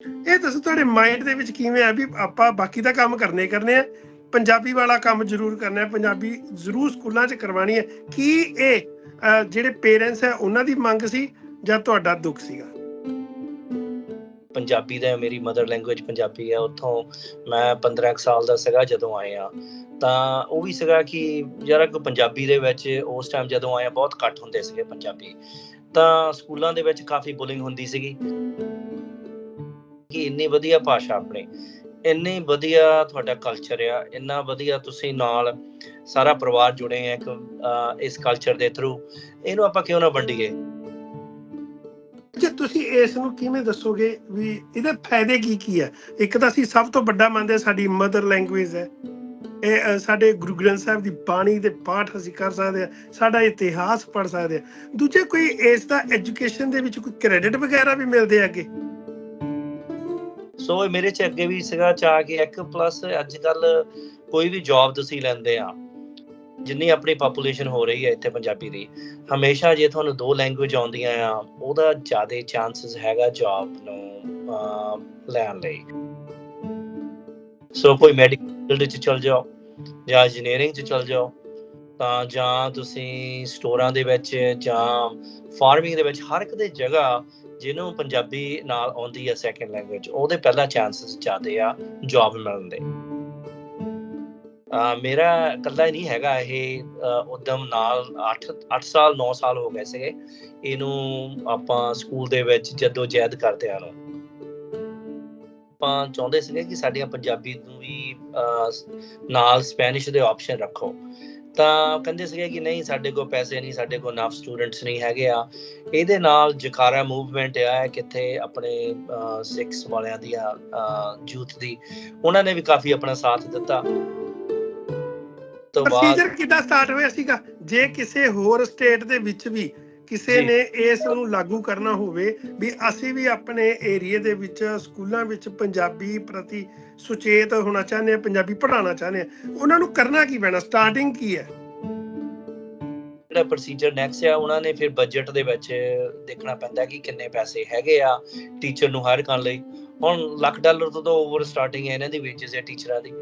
ਇਹ ਦੱਸੋ ਤੁਹਾਡੇ ਮਾਈਂਡ ਦੇ ਵਿੱਚ ਕਿਵੇਂ ਆ ਵੀ ਆਪਾਂ ਬਾਕੀ ਦਾ ਕੰਮ ਕਰਨੇ ਹੀ ਕਰਨੇ ਆ? ਪੰਜਾਬੀ ਵਾਲਾ ਕੰਮ ਜ਼ਰੂਰ ਕਰਨਾ ਹੈ, ਪੰਜਾਬੀ ਜ਼ਰੂਰ ਸਕੂਲਾਂ 'ਚ ਕਰਵਾਣੀ ਹੈ। ਕੀ ਇਹ ਜਿਹੜੇ ਪੇਰੈਂਟਸ ਹੈ, ਉਹਨਾਂ ਦੀ ਮੰਗ ਸੀ ਜਾਂ ਤੁਹਾਡਾ ਦੁੱਖ ਸੀਗਾ? ਪੰਜਾਬੀ ਦਾ, ਮੇਰੀ ਮਦਰ ਲੈਂਗੁਏਜ ਪੰਜਾਬੀ ਹੈ। ਉੱਥੋਂ ਮੈਂ 15 ਕੁ ਸਾਲ ਦਾ ਸੀਗਾ ਜਦੋਂ ਆਇਆ ਤਾਂ ਉਹ ਵੀ ਸੀਗਾ ਕਿ ਯਾਰ ਕਿ ਪੰਜਾਬੀ ਦੇ ਵਿੱਚ ਉਸ ਟਾਈਮ ਜਦੋਂ ਆਇਆ ਬਹੁਤ ਘੱਟ ਹੁੰਦੇ ਸੀਗੇ ਪੰਜਾਬੀ। ਤਾਂ ਸਕੂਲਾਂ ਦੇ ਵਿੱਚ ਕਾਫੀ ਬੁਲਿੰਗ ਹੁੰਦੀ ਸੀਗੀ। ਕਿ ਇੰਨੀ ਵਧੀਆ ਭਾਸ਼ਾ ਆਪਣੀ, ਇੰਨੀ ਵਧੀਆ ਤੁਹਾਡਾ ਕਲਚਰ ਆ, ਇੰਨਾ ਵਧੀਆ ਤੁਸੀਂ ਨਾਲ ਸਾਰਾ ਪਰਿਵਾਰ ਜੁੜੇ ਆ ਇੱਕ ਇਸ ਕਲਚਰ ਦੇ ਥਰੂ ਇਹਨੂੰ ਆਪਾਂ ਕਿਉਂ ਨਾ ਵੰਡੀਏ? ਜੇ ਤੁਸੀਂ ਇਸ ਨੂੰ ਕਿਵੇਂ ਦੱਸੋਗੇ ਵੀ ਇਹਦੇ ਫਾਇਦੇ ਕੀ ਕੀ ਹੈ ਇੱਕ ਤਾਂ ਅਸੀਂ ਸਭ ਤੋਂ ਵੱਡਾ ਮੰਨਦੇ ਹਾਂ ਸਾਡੀ ਮਦਰ ਲੈਂਗੁਏਜ ਹੈ। ਇਹ ਸਾਡੇ ਗੁਰੂ ਗ੍ਰੰਥ ਸਾਹਿਬ ਦੀ ਬਾਣੀ ਦੇ ਪਾਠ ਅਸੀਂ ਕਰ ਸਕਦੇ ਹਾਂ, ਸਾਡਾ ਇਤਿਹਾਸ ਪੜ ਸਕਦੇ ਹਾਂ। ਦੂਜੇ ਕੋਈ ਇਸ ਦਾ ਐਜੂਕੇਸ਼ਨ ਦੇ ਵਿੱਚ ਕੋਈ ਕ੍ਰੈਡਿਟ ਵਗੈਰਾ ਵੀ ਮਿਲਦੇ ਆ ਸੋ ਇਹ ਮੇਰੇ ਚ ਅੱਗੇ ਵੀ ਸੀਗਾ ਚਾਹ ਕਿ ਇੱਕ ਪਲੱਸ ਅੱਜ ਕੱਲ ਕੋਈ ਵੀ ਜੌਬ ਤੁਸੀਂ ਲੈਂਦੇ ਆ, ਜਿੰਨੀ ਆਪਣੀ ਪੋਪੂਲੇਸ਼ਨ ਹੋ ਰਹੀ ਹੈ ਇੱਥੇ ਪੰਜਾਬੀ ਦੀ, ਹਮੇਸ਼ਾ ਜੇ ਤੁਹਾਨੂੰ ਦੋ ਲੈਂਗੁਏਜ ਆਉਂਦੀਆਂ ਆ, ਉਹਦਾ ਜ਼ਿਆਦਾ ਚਾਂਸਸ ਹੈਗਾ ਜੌਬ ਨੂੰ ਲੈਣ ਲਈ। ਸੋ ਕੋਈ ਮੈਡੀਕਲ ਫੀਲਡ ਚ ਚਲ ਜਾਓ, ਜਾਂ ਇੰਜੀਨੀਅਰਿੰਗ ਚ ਚਲ ਜਾਓ, ਤਾਂ ਜਾਂ ਤੁਸੀਂ ਸਟੋਰਾਂ ਦੇ ਵਿੱਚ ਜਾਂ ਫਾਰਮਿੰਗ ਦੇ ਵਿੱਚ, ਹਰ ਇੱਕ ਦੇ ਜਗ੍ਹਾ ਜਿਹਨੂੰ ਪੰਜਾਬੀ ਨਾਲ ਆਉਂਦੀ ਹੈ ਸੈਕੰਡ ਲੈਂਗੁਏਜ ਉਹਦੇ ਪਹਿਲਾ ਚਾਂਸਸ ਜ਼ਿਆਦੇ ਆ ਜੌਬ ਮਿਲਣ ਦੇ। ਮੇਰਾ ਇਕੱਲਾ ਹੀ ਨਹੀਂ ਹੈਗਾ ਇਹ ਉਦਮ ਨਾਲ 8 8 ਸਾਲ 9 ਸਾਲ ਹੋ ਗਏ ਸੀਗੇ। ਇਹਨੂੰ ਆਪਾਂ ਸਕੂਲ ਦੇ ਵਿੱਚ ਜਦੋਂ ਜੈਦ ਕਰਦੇ ਆ ਨੂੰ ਆਪਾਂ ਚਾਹੁੰਦੇ ਸੀਗੇ ਕਿ ਸਾਡੀਆਂ ਪੰਜਾਬੀ ਨੂੰ ਵੀ ਅ, ਨਾਲ ਸਪੈਨਿਸ਼ ਦੇ ਆਪਸ਼ਨ ਰੱਖੋ। ਤਾਂ ਕਹਿੰਦੇ ਸੀਗੇ ਕਿ ਨਹੀਂ ਸਾਡੇ ਕੋਲ ਪੈਸੇ ਨਹੀਂ ਸਾਡੇ ਕੋਲ ਨਾਫ ਸਟੂਡੈਂਟਸ ਨਹੀਂ ਹੈਗੇ ਆ। ਇਹਦੇ ਨਾਲ ਜਕਾਰਾ ਮੂਵਮੈਂਟ ਆ ਕਿੱਥੇ ਆਪਣੇ ਸਿਕਸ ਵਾਲਿਆਂ ਦੀ ਯੂਥ ਦੀ। ਉਹਨਾਂ ਨੇ ਵੀ ਕਾਫੀ ਆਪਣਾ ਸਾਥ ਦਿੱਤਾ। ਤੋਂ ਬਾਅਦ ਪ੍ਰੋਸੀਜਰ ਕਿੱਦਾਂ ਸਟਾਰਟ ਹੋਇਆ ਸੀਗਾ? ਜੇ ਕਿਸੇ ਹੋਰ ਸਟੇਟ ਦੇ ਵਿੱਚ ਵੀ ਕਿਸੇ। ਨੇ ਇਸ ਨੂੰ ਲਾਗੂ ਕਰਨਾ ਹੋਵੇ ਵੀ ਅਸੀਂ ਵੀ ਆਪਣੇ ਏਰੀਆ ਦੇ ਵਿੱਚ ਸਕੂਲਾਂ ਵਿੱਚ ਪੰਜਾਬੀ ਪ੍ਰਤੀ ਸੁਚੇਤ ਹੋਣਾ ਚਾਹੁੰਦੇ ਆ ਪੰਜਾਬੀ ਪੜ੍ਹਾਉਣਾ ਚਾਹੁੰਦੇ ਆ ਉਹਨਾਂ ਨੂੰ ਕਰਨਾ ਕੀ ਪੈਣਾ? ਸਟਾਰਟਿੰਗ ਕੀ ਹੈ? ਜਿਹੜਾ ਪ੍ਰੋਸੀਜਰ ਨੈਕਸਟ ਆ ਉਹਨਾਂ ਨੇ ਫਿਰ ਬਜਟ ਦੇ ਵਿੱਚ ਦੇਖਣਾ ਪੈਂਦਾ ਕਿ ਕਿੰਨੇ ਪੈਸੇ ਹੈਗੇ ਆ ਟੀਚਰ ਨੂੰ ਹਾਇਰ ਕਰਨ ਲਈ। ਹੁਣ ਲੱਖ ਡਾਲਰ ਤੋਂ ਤਾਂ ਓਵਰ ਸਟਾਰਟਿੰਗ ਹੈ ਇਹਨਾਂ ਦੀ ਵੇਜਸ ਹੈ ਟੀਚਰਾਂ ਦੀ।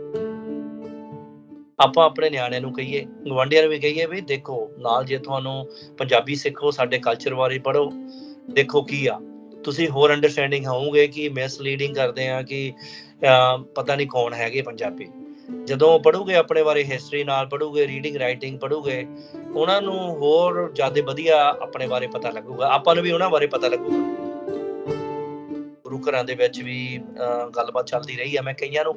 ਆਪਾਂ ਆਪਣੇ ਨਿਆਣਿਆਂ ਨੂੰ ਕਹੀਏ ਗਵਾਂਢੀਆਂ ਨੂੰ ਵੀ ਕਹੀਏ ਵੀ ਦੇਖੋ, ਨਾਲ ਜੇ ਤੁਹਾਨੂੰ ਪੰਜਾਬੀ ਸਿੱਖੋ, ਸਾਡੇ ਕਲਚਰ ਬਾਰੇ ਪੜ੍ਹੋ, ਦੇਖੋ ਕੀ ਆ। ਤੁਸੀਂ ਹੋਰ ਅੰਡਰਸਟੈਂਡਿੰਗ ਹੋਵੋਗੇ ਕਿ ਮਿਸਲੀਡਿੰਗ ਕਰਦੇ ਆ ਕਿ ਪਤਾ ਨਹੀਂ ਕੌਣ ਹੈਗੇ ਪੰਜਾਬੀ। ਜਦੋਂ ਪੜੋਗੇ ਆਪਣੇ ਬਾਰੇ ਹਿਸਟਰੀ ਨਾਲ ਪੜੋਗੇ ਰੀਡਿੰਗ ਰਾਈਟਿੰਗ ਪੜੋਗੇ ਉਹਨਾਂ ਨੂੰ ਹੋਰ ਜ਼ਿਆਦਾ ਵਧੀਆ ਆਪਣੇ ਬਾਰੇ ਪਤਾ ਲੱਗੂਗਾ। ਆਪਾਂ ਨੂੰ ਵੀ ਉਹਨਾਂ ਬਾਰੇ ਪਤਾ ਲੱਗੂਗਾ। ਗੁਰੂ ਘਰਾਂ ਦੇ ਵਿੱਚ ਵੀ ਗੱਲਬਾਤ ਚੱਲਦੀ ਰਹੀ ਆ ਮੈਂ ਕਈਆਂ ਨੂੰ